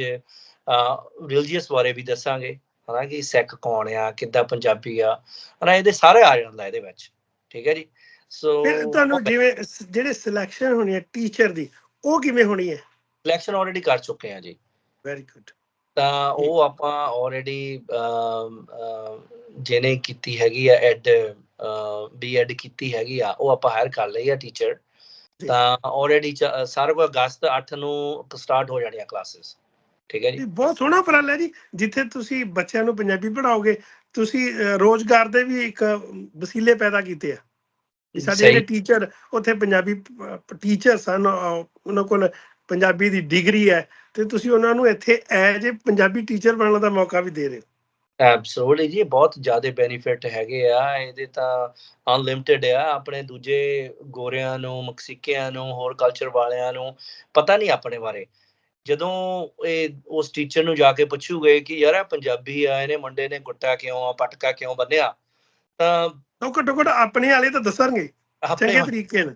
ਰਿਲੀਜੀਅਸ ਬਾਰੇ ਵੀ ਦੱਸਾਂਗੇ। ਹਨਾ ਕਿ ਸਿੱਖ ਕੌਣ ਆ ਕਿੱਦਾਂ ਪੰਜਾਬੀ ਆ ਹਨਾ ਇਹਦੇ ਸਾਰੇ ਆ ਜਾਂਦਾ ਇਹਦੇ ਵਿੱਚ ਠੀਕ ਹੈ ਜੀ? ਸੋ ਫਿਰ ਤੁਹਾਨੂੰ ਜਿਵੇਂ ਜਿਹੜੇ ਸਿਲੈਕਸ਼ਨ ਹੋਣੀ ਹੈ ਟੀਚਰ ਦੀ ਉਹ ਕਿਵੇਂ ਹੋਣੀ ਹੈ? ਸਿਲੈਕਸ਼ਨ ਆਲਰੇਡੀ ਕਰ ਚੁੱਕੇ ਆ ਜੀ। ਵੈਰੀ ਗੁੱਡ ਤਾਂ ਉਹ ਆਪਾਂ ਆਲਰੇਡੀ ਜਿਹਨੇ ਕੀਤੀ ਹੈਗੀ ਆ ਐਡ ਬੀਐਡ ਕੀਤੀ ਹੈਗੀ ਆ ਉਹ ਆਪਾਂ ਹਾਇਰ ਕਰ ਲਈ ਆ ਟੀਚਰ। ਤਾਂ ਆਲਰੇਡੀ ਸਾਰਾ ਕੁਝ ਅਗਸਤ 8 ਨੂੰ ਸਟਾਰਟ ਹੋ ਜਾਣੀਆਂ ਕਲਾਸਿਸ ਠੀਕ ਹੈ ਜੀ। ਬਹੁਤ ਸੋਹਣਾ ਉਪਰਾਲਾ ਹੈ ਜੀ ਜਿੱਥੇ ਤੁਸੀਂ ਬੱਚਿਆਂ ਨੂੰ ਪੰਜਾਬੀ ਪੜਾਓਗੇ ਤੁਸੀਂ ਰੋਜ਼ਗਾਰ ਦੇ ਵੀ ਇੱਕ ਵਸੀਲੇ ਪੈਦਾ ਕੀਤੇ ਆ। ਸਾਡੇ। ਜਿਹੜੇ ਟੀਚਰ ਉੱਥੇ ਪੰਜਾਬੀ ਟੀਚਰ ਸਨ ਉਹਨਾਂ ਕੋਲ ਪੰਜਾਬੀ ਦੀ ਡਿਗਰੀ ਹੈ ਤੇ ਤੁਸੀਂ ਉਹਨਾਂ ਨੂੰ ਇੱਥੇ ਐਜ ਏ ਪੰਜਾਬੀ ਟੀਚਰ ਬਣਨ ਦਾ ਮੌਕਾ ਵੀ ਦੇ ਰਹੇ ਹੋ। ਐਬਸੋਲੂਟਲੀ ਜੀ ਬਹੁਤ ਜ਼ਿਆਦਾ ਬੈਨੀਫਿਟ ਹੈਗੇ ਆ ਇਹਦੇ ਤਾਂ ਅਨਲਿਮਿਟਿਡ ਆ ਆਪਣੇ ਦੂਜੇ ਗੋਰਿਆਂ ਨੂੰ ਮਕਸੀਕਿਆਂ ਨੂੰ ਹੋਰ ਕਲਚਰ ਵਾਲਿਆਂ ਨੂੰ ਪਤਾ ਨਹੀਂ ਆਪਣੇ ਬਾਰੇ। ਜਦੋਂ ਇਹ ਉਸ ਟੀਚਰ ਨੂੰ ਜਾ ਕੇ ਪੁੱਛੂਗੇ ਕਿ ਯਾਰ ਇਹ ਪੰਜਾਬੀ ਆ ਇਹਨੇ ਮੁੰਡੇ ਨੇ ਗੁੱਟਾ ਕਿਉਂ ਆ ਪਟਕਾ ਕਿਉਂ ਬੰਨਿਆ ਤਾਂ ਘੱਟੋ ਘੱਟ ਆਪਣੇ ਵਾਲੇ ਤਾਂ ਦੱਸਣਗੇ ਚੰਗੇ ਤਰੀਕੇ ਨਾਲ।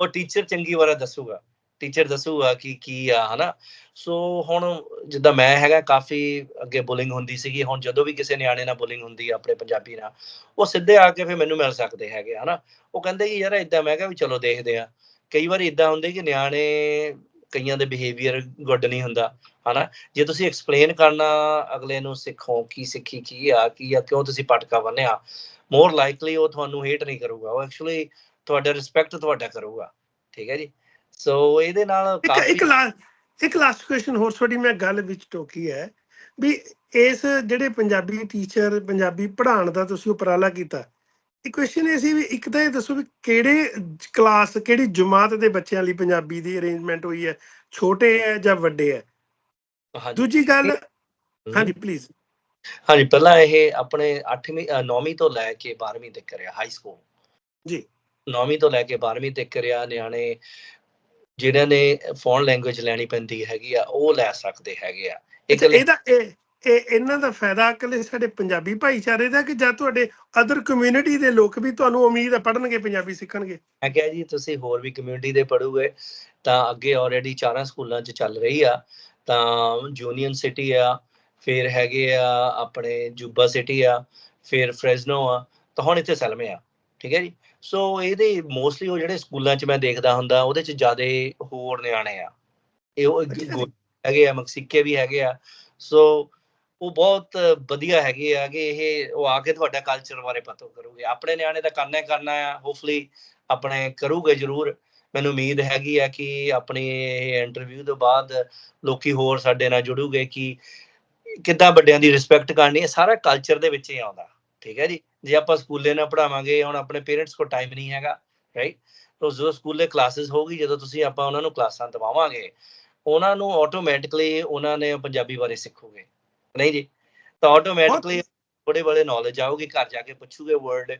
ਉਹ ਟੀਚਰ ਚੰਗੀ ਵਾਰਾ ਦੱਸੂਗਾ ਟੀਚਰ ਦੱਸੂਗਾ ਕਿ ਕੀ ਆ ਹਨਾ। ਸੋ ਹੁਣ ਜਿੱਦਾਂ ਮੈਂ ਹੈਗਾ ਕਾਫੀ ਅੱਗੇ ਬੁਲਿੰਗ ਹੁੰਦੀ ਸੀਗੀ ਹੁਣ ਜਦੋਂ ਵੀ ਕਿਸੇ ਨਿਆਣੇ ਨਾਲ ਬੁਲਿੰਗ ਹੁੰਦੀ ਆ ਆਪਣੇ ਪੰਜਾਬੀ ਨਾਲ ਉਹ ਸਿੱਧੇ ਆ ਕੇ ਫਿਰ ਮੈਨੂੰ ਮਿਲ ਸਕਦੇ ਹੈਗੇ ਹਨਾ। ਉਹ ਕਹਿੰਦੇ ਕਿ ਯਾਰ ਇਦਾਂ ਮੈਂ ਕਿਹਾ ਵੀ ਚਲੋ ਦੇਖਦੇ ਆ। ਕਈ ਵਾਰ ਇਦਾਂ ਹੁੰਦੇ ਕਿ ਨਿਆਣੇ ਕਈਆਂ ਦੇ ਬਿਹੇਵੀਅਰ ਗੁੱਡ ਨਹੀਂ ਹੁੰਦਾ ਹਨਾ? ਜੇ ਤੁਸੀਂ ਐਕਸਪਲੇਨ ਕਰਨਾ ਅਗਲੇ ਨੂੰ ਸਿੱਖੋ ਕੀ ਸਿੱਖੀ ਕੀ ਆ ਕੀ ਆ ਕਿਉਂ ਤੁਸੀਂ ਪਟਕਾ ਬੰਨਿਆ ਮੋਰ ਲਾਈਕਲੀ ਉਹ ਤੁਹਾਨੂੰ ਹੇਟ ਨਹੀਂ ਕਰੂਗਾ ਉਹ ਐਕਚੁਅਲੀ ਤੁਹਾਡਾ ਰਿਸਪੈਕਟ ਤੁਹਾਡਾ ਕਰੂਗਾ ਠੀਕ ਹੈ ਜੀ? ਸੋ ਇਹਦੇ ਨਾਲ ਇੱਕ ਇੱਕ ਲਾਸਟ ਕੁਐਸਚਨ ਹੋਰ ਤੁਹਾਡੀ ਮੈਂ ਗੱਲ ਵਿੱਚ ਟੋਕੀ ਹੈ ਵੀ ਇਸ ਜਿਹੜੇ ਪੰਜਾਬੀ ਟੀਚਰ ਪੰਜਾਬੀ ਪੜ੍ਹਾਉਣ ਦਾ ਤੁਸੀਂ ਉਪਰਾਲਾ ਕੀਤਾ ਇੱਕ ਕੁਐਸਚਨ ਇਹ ਸੀ ਵੀ ਇੱਕ ਤਾਂ ਇਹ ਦੱਸੋ ਵੀ ਕਿਹੜੇ ਕਲਾਸ ਕਿਹੜੀ ਜਮਾਤ ਦੇ ਬੱਚਿਆਂ ਲਈ ਪੰਜਾਬੀ ਦੀ ਅਰੇਂਜਮੈਂਟ ਹੋਈ ਹੈ? ਛੋਟੇ ਹੈ ਜਾਂ ਵੱਡੇ ਹੈ? ਦੂਜੀ ਗੱਲ ਹਾਂਜੀ ਪਲੀਜ਼ ਹਾਂਜੀ ਪਹਿਲਾਂ ਇਹ ਆਪਣੇ 8ਵੀਂ 9ਵੀਂ ਤੋਂ ਲੈ ਕੇ 12ਵੀਂ ਤੱਕ ਕਰਿਆ ਹਾਈ ਸਕੂਲ ਜੀ। 9ਵੀਂ ਤੋਂ ਲੈ ਕੇ 12ਵੀਂ ਤੱਕ ਕਰਿਆ ਨਿਆਣੇ ਜਿਨ੍ਹਾਂ ਨੇ ਫੋਰਨ ਲੈਂਗੁਏਜ ਲੈਣੀ ਪੈਂਦੀ ਹੈਗੀ ਆ ਉਹ ਲੈ ਸਕਦੇ ਹੈਗੇ ਆ। ਇੱਕ ਇਹਦਾ ਇਹ ਇਹ ਇਹਨਾਂ ਦਾ ਫਾਇਦਾ ਇਕੱਲੇ ਸਾਡੇ ਪੰਜਾਬੀ ਭਾਈਚਾਰੇ ਦਾ ਕਿ ਜਾਂ ਤੁਹਾਡੇ ਅਦਰ ਕਮਿਊਨਿਟੀ ਦੇ ਲੋਕ ਵੀ ਤੁਹਾਨੂੰ ਉਮੀਦ ਹੈ ਪੜ੍ਹਨਗੇ ਪੰਜਾਬੀ ਸਿੱਖਣਗੇ? ਮੈਂ ਕਿਹਾ ਜੀ ਤੁਸੀਂ ਹੋਰ ਵੀ ਕਮਿਊਨਿਟੀ ਦੇ ਪੜੋਗੇ ਤਾਂ ਅੱਗੇ ਆਲਰੇਡੀ ਚਾਰਾਂ ਸਕੂਲਾਂ 'ਚ ਚੱਲ ਰਹੀ ਆ ਤਾਂ ਯੂਨੀਅਨ ਸਿਟੀ ਆ ਫਿਰ ਹੈਗੇ ਆ ਆਪਣੇ ਜੁਬਾ ਸਿਟੀ ਆ ਫਿਰ ਫ੍ਰੈਜ਼ਨੋ ਆ ਤਾਂ ਹੁਣ ਇੱਥੇ ਸੈਲਮੇ ਆ ਠੀਕ ਹੈ ਜੀ? ਸੋ ਇਹਦੇ ਮੋਸਟਲੀ ਉਹ ਜਿਹੜੇ ਸਕੂਲਾਂ 'ਚ ਮੈਂ ਦੇਖਦਾ ਹੁੰਦਾ ਉਹਦੇ 'ਚ ਜ਼ਿਆਦੇ ਹੋਰ ਨਿਆਣੇ ਆ। ਇਹ ਉਹ ਹੈਗੇ ਆ ਮਕਸੀਕੇ ਵੀ ਹੈਗੇ ਆ। ਸੋ ਉਹ ਬਹੁਤ ਵਧੀਆ ਹੈਗੇ ਆ ਕਿ ਇਹ ਉਹ ਆ ਕੇ ਤੁਹਾਡਾ ਕਲਚਰ ਬਾਰੇ ਪਤਾ ਕਰੂਗੇ। ਆਪਣੇ ਨਿਆਣੇ ਦਾ ਕਰਨਾ ਹੀ ਕਰਨਾ ਆ ਹੋਪਫੁਲੀ ਆਪਣੇ ਕਰੂਗੇ ਜ਼ਰੂਰ। ਮੈਨੂੰ ਉਮੀਦ ਹੈਗੀ ਆ ਕਿ ਆਪਣੀ ਇਹ ਇੰਟਰਵਿਊ ਤੋਂ ਬਾਅਦ ਲੋਕੀ ਹੋਰ ਸਾਡੇ ਨਾਲ ਜੁੜੂਗੇ ਕਿ ਕਿੱਦਾਂ ਵੱਡਿਆਂ ਦੀ ਰਿਸਪੈਕਟ ਕਰਨੀ ਹੈ ਸਾਰਾ ਕਲਚਰ ਦੇ ਵਿੱਚ ਹੀ ਆਉਂਦਾ। ਠੀਕ ਹੈ ਜੀ? ਜੇ ਆਪਾਂ ਸਕੂਲੇ ਨਾ ਪੜਾਵਾਂਗੇ ਹੁਣ ਆਪਣੇ ਪੇਰੈਂਟਸ ਕੋਲ ਟਾਈਮ ਨਹੀਂ ਹੈਗਾ ਰਾਈਟ ਤੋ ਜਦੋਂ ਸਕੂਲੇ ਕਲਾਸਿਸ ਹੋਊਗੀ, ਜਦੋਂ ਤੁਸੀਂ ਆਪਾਂ ਉਹਨਾਂ ਨੂੰ ਕਲਾਸਾਂ ਦਵਾਵਾਂਗੇ, ਉਹਨਾਂ ਨੂੰ ਆਟੋਮੈਟਿਕਲੀ ਉਹਨਾਂ ਨੇ ਪੰਜਾਬੀ ਬਾਰੇ ਸਿੱਖੋਗੇ। ਨਹੀਂ ਜੀ ਤਾਂ ਆਟੋਮੈਟਿਕਲੀ ਬੜੇ ਬੜੇ ਨੌਲੇਜ ਆਊਗੀ ਘਰ ਜਾ ਕੇ ਪੁੱਛੂਗੇ ਵਰਡ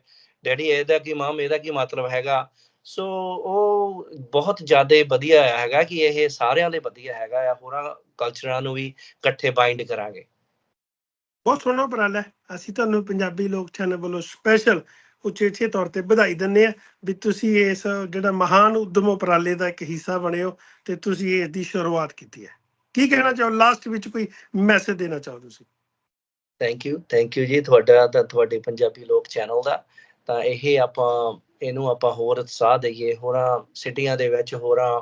ਡੈਡੀ ਇਹਦਾ ਕੀ ਮਾਮ ਇਹਦਾ ਕੀ ਮਤਲਬ ਹੈਗਾ? ਸੋ ਉਹ ਬਹੁਤ ਜ਼ਿਆਦਾ ਵਧੀਆ ਹੈਗਾ ਕਿ ਇਹ ਸਾਰਿਆਂ ਲਈ ਵਧੀਆ ਹੈਗਾ ਆ ਹੋਰਾਂ ਕਲਚਰਾਂ ਨੂੰ ਵੀ ਇਕੱਠੇ ਬਾਈਂਡ ਕਰਾਂਗੇ। ਬਹੁਤ ਸੋਹਣਾ ਉਪਰਾਲਾ ਅਸੀਂ ਤੁਹਾਨੂੰ ਪੰਜਾਬੀ ਲੋਕ ਚੈਨਲ ਵੱਲੋਂ ਸਪੈਸ਼ਲ ਉਚੇਚੇ ਤੌਰ ਤੇ ਵਧਾਈ ਦਿੰਦੇ ਆ ਵੀ ਤੁਸੀਂ ਇਸ ਜਿਹੜਾ ਮਹਾਨ ਉਦਮ ਉਪਰਾਲੇ ਦਾ ਇੱਕ ਹਿੱਸਾ ਬਣੇ ਹੋ ਤੇ ਤੁਸੀਂ ਇਸ ਦੀ ਸ਼ੁਰੂਆਤ ਕੀਤੀ ਹੈ। ਕੀ ਕਹਿਣਾ ਚਾਹੋ? ਲਾਸਟ ਵਿੱਚ ਕੋਈ ਮੈਸੇਜ ਦੇਣਾ ਚਾਹੋ ਤੁਸੀਂ? ਥੈਂਕ ਯੂ ਥੈਂਕ ਯੂ ਜੀ। ਤੁਹਾਡਾ ਤਾਂ ਤੁਹਾਡੇ ਪੰਜਾਬੀ ਲੋਕ ਚੈਨਲ ਦਾ। ਤਾਂ ਇਹ ਆਪਾਂ, ਇਹਨੂੰ ਆਪਾਂ ਹੋਰ ਉਤਸ਼ਾਹ ਦਈਏ। ਹੋਰਾਂ ਸਿਟੀਆਂ ਦੇ ਵਿੱਚ ਹੋਰਾਂ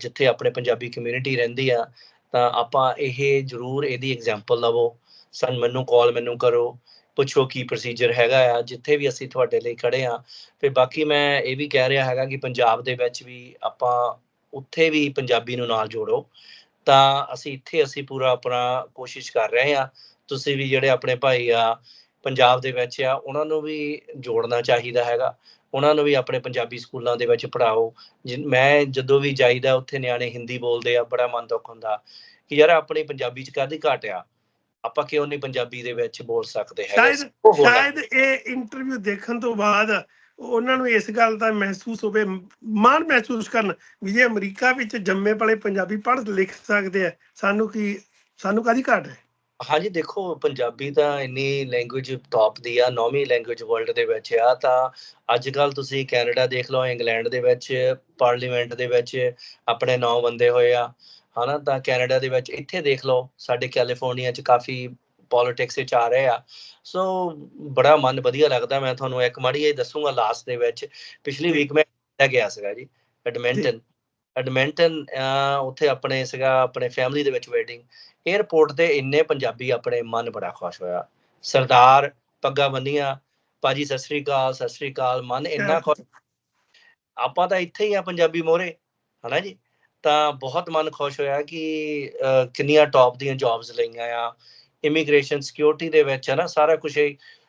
ਜਿੱਥੇ ਆਪਣੇ ਪੰਜਾਬੀ ਕਮਿਊਨਿਟੀ ਰਹਿੰਦੀ ਆ, ਤਾਂ ਆਪਾਂ ਇਹ ਜਰੂਰ ਇਹਦੀ ਐਗਜ਼ਾਮਪਲ ਲਵੋ। ਸਨ ਮੈਨੂੰ ਕਾਲ ਮੈਨੂੰ ਕਰੋ। ਪੁੱਛੋ ਕੀ ਪ੍ਰੋਸੀਜਰ ਹੈਗਾ ਆ। ਜਿੱਥੇ ਵੀ ਅਸੀਂ ਤੁਹਾਡੇ ਲਈ ਖੜੇ ਆ। ਫਿਰ ਬਾਕੀ ਮੈਂ ਇਹ ਵੀ ਕਹਿ ਰਿਹਾ ਹੈਗਾ ਕਿ ਪੰਜਾਬ ਦੇ ਵਿੱਚ ਵੀ ਆਪਾਂ ਉੱਥੇ ਵੀ ਪੰਜਾਬੀ ਨੂੰ ਨਾਲ ਜੋੜੋ। ਤਾਂ ਅਸੀਂ ਇੱਥੇ ਅਸੀਂ ਪੂਰਾ ਆਪਣਾ ਕੋਸ਼ਿਸ਼ ਕਰ ਰਹੇ ਆ ਤੁਸੀਂ ਵੀ ਜਿਹੜੇ ਆਪਣੇ ਭਾਈ ਆ ਪੰਜਾਬ ਦੇ ਵਿੱਚ ਆ ਉਹਨਾਂ ਨੂੰ ਵੀ ਜੋੜਨਾ ਚਾਹੀਦਾ ਹੈਗਾ। ਉਹਨਾਂ ਨੂੰ ਵੀ ਆਪਣੇ ਪੰਜਾਬੀ ਸਕੂਲਾਂ ਦੇ ਵਿੱਚ ਪੜਾਓ ਮੈਂ ਜਦੋਂ ਵੀ ਜਾਈਦਾ ਉੱਥੇ ਨਿਆਣੇ ਹਿੰਦੀ ਬੋਲਦੇ ਆ ਬੜਾ ਮਨ ਦੁੱਖ ਹੁੰਦਾ ਕਿ ਯਾਰ ਆਪਣੀ ਪੰਜਾਬੀ ਚ ਕਾਹਦੀ ਘਾਟ ਆ? ਆਪਾਂ ਕਿਉਂ ਨਹੀਂ ਪੰਜਾਬੀ ਦੇ ਵਿੱਚ ਬੋਲ ਸਕਦੇ ਹੈਗੇ? ਸ਼ਾਇਦ। ਸ਼ਾਇਦ ਇਹ ਇੰਟਰਵਿਊ ਦੇਖਣ ਤੋਂ ਬਾਅਦ ਉਹਨਾਂ ਨੂੰ ਇਸ ਗੱਲ ਦਾ ਮਹਿਸੂਸ ਹੋਵੇ, ਮਾਣ ਮਹਿਸੂਸ ਕਰਨ ਵੀ ਜੇ ਅਮਰੀਕਾ ਵਿੱਚ ਜੰਮੇ ਪਲੇ ਪੰਜਾਬੀ ਪੜ੍ਹ ਲਿਖ ਸਕਦੇ ਆ, ਸਾਨੂੰ ਕੀ, ਸਾਨੂੰ ਕਾਦੀ ਘਾਟ ਹੈ? ਹਾਂਜੀ, ਦੇਖੋ, ਪੰਜਾਬੀ ਤਾਂ ਇੰਨੀ ਲੈਂਗੁਏਜ ਟੌਪ ਦੀ ਆ, ਨੌਵੀਂ ਲੈਂਗੁਏਜ ਵਰਲਡ ਦੇ ਵਿੱਚ ਆ, ਤਾਂ ਅੱਜ ਕੱਲ ਤੁਸੀਂ ਕੈਨੇਡਾ ਦੇਖ ਲਓ, ਇੰਗਲੈਂਡ ਦੇ ਵਿੱਚ, ਪਾਰਲੀਮੈਂਟ ਦੇ ਵਿੱਚ ਆਪਣੇ ਨੌ ਬੰਦੇ ਹੋਏ ਆ, ਹਨਾ, ਤਾਂ ਕੈਨੇਡਾ ਦੇ ਵਿੱਚ ਇੱਥੇ ਦੇਖ ਲਓ, ਸਾਡੇ ਕੈਲੀਫੋਰਨੀਆ ਚ ਕਾਫੀ ਪੋਲਿਟਿਕਸ ਵਿੱਚ ਆ ਰਹੇ ਆ। ਸੋ ਬੜਾ ਮਨ ਵਧੀਆ ਲੱਗਦਾ। ਮੈਂ ਤੁਹਾਨੂੰ ਇੱਕ ਮਾੜੀ ਜਿਹੀ ਦੱਸੂਗਾ ਲਾਸਟ ਦੇ ਵਿੱਚ। ਪਿਛਲੀ ਵੀਕ ਮੈਂ ਗਿਆ ਸੀਗਾ ਜੀ ਐਡਮਿੰਟਨ ਐਡਮਿੰਟਨ ਉੱਥੇ ਆਪਣੇ ਸੀਗਾ ਆਪਣੇ ਫੈਮਿਲੀ ਦੇ ਵਿੱਚ ਵੈਡਿੰਗ 에어ਪੋਰਟ ਤੇ ਇੰਨੇ ਪੰਜਾਬੀ ਆਪਣੇ ਮਨ ਬੜਾ ਖੁਸ਼ ਹੋਇਆ। ਸਰਦਾਰ ਪੱਗਾ ਬੰਨੀਆਂ। ਪਾਜੀ ਸਤਿ ਸ੍ਰੀ ਅਕਾਲ ਸਤਿ ਸ੍ਰੀ ਅਕਾਲ। ਮਨ ਇੰਨਾ ਖੁਸ਼ ਆਪਾਂ ਤਾਂ ਇੱਥੇ ਹੀ ਆ ਪੰਜਾਬੀ ਮੋਰੇ ਹਨਾ ਜੀ? ਤਾਂ ਬਹੁਤ ਮਨ ਖੁਸ਼ ਹੋਇਆ ਕਿ ਕਿੰਨੀਆਂ ਟੌਪ ਦੀਆਂ ਜੌਬਸ ਲਈਆਂ ਆ। ਇਮੀਗ੍ਰੇਸ਼ਨ ਸਿਕਿਉਰਿਟੀ ਦੇ ਵਿੱਚ ਹੈ ਨਾ, ਸਾਰਾ ਕੁਝ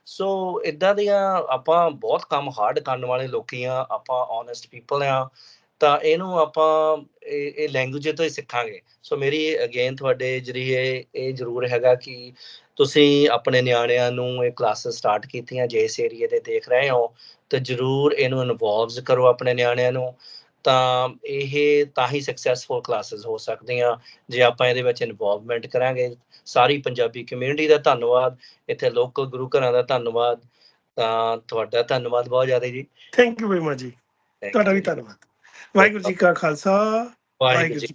ਸੋ ਇਦਾਂ ਦੀਆਂ ਆਪਾਂ ਬਹੁਤ ਕੰਮ ਹਾਰਡ ਕਰਨ ਵਾਲੇ ਲੋਕੀ ਆ, ਆਪਾਂ ਓਨੈਸਟ ਪੀਪਲ ਆ, ਤਾਂ ਇਹਨੂੰ ਆਪਾਂ ਇਹ ਇਹ ਲੈਂਗੁਏਜ ਤੋਂ ਹੀ ਸਿੱਖਾਂਗੇ। ਸੋ ਮੇਰੀ ਅਗੇਨ ਤੁਹਾਡੇ ਜਰੀਏ ਇਹ ਜ਼ਰੂਰ ਹੈਗਾ ਕਿ ਤੁਸੀਂ ਆਪਣੇ ਨਿਆਣਿਆਂ ਨੂੰ ਇਹ ਕਲਾਸਿਸ ਸਟਾਰਟ ਕੀਤੀਆਂ, ਜੇ ਇਸ ਏਰੀਏ ਤੇ ਦੇਖ ਰਹੇ ਹੋ, ਤਾਂ ਜਰੂਰ ਇਹਨੂੰ ਇਨਵੋਲਵਸ ਕਰੋ ਆਪਣੇ ਨਿਆਣਿਆਂ ਨੂੰ। ਤਾਂ ਇਹ ਤਾਂ ਹੀ ਸਕਸੈਸਫੁਲ ਕਲਾਸਿਸ ਹੋ ਸਕਦੀਆਂ, ਜੇ ਆਪਾਂ ਇਹਦੇ ਵਿੱਚ ਇਨਵੋਲਵਮੈਂਟ ਕਰਾਂਗੇ। ਸਾਰੀ ਪੰਜਾਬੀ ਕਮਿਊਨਿਟੀ ਦਾ ਧੰਨਵਾਦ ਇੱਥੇ ਲੋਕਲ ਗੁਰੂ ਘਰਾਂ ਦਾ ਧੰਨਵਾਦ ਤਾਂ ਤੁਹਾਡਾ ਧੰਨਵਾਦ ਬਹੁਤ ਜ਼ਿਆਦਾ ਜੀ। ਥੈਂਕ ਯੂ ਵੈਰੀ ਮਚ ਜੀ। ਤੁਹਾਡਾ ਵੀ ਧੰਨਵਾਦ। ਵਾਹਿਗੁਰੂ ਜੀ ਕਾ ਖਾਲਸਾ ਵਾਹਿਗੁਰੂ ਜੀ।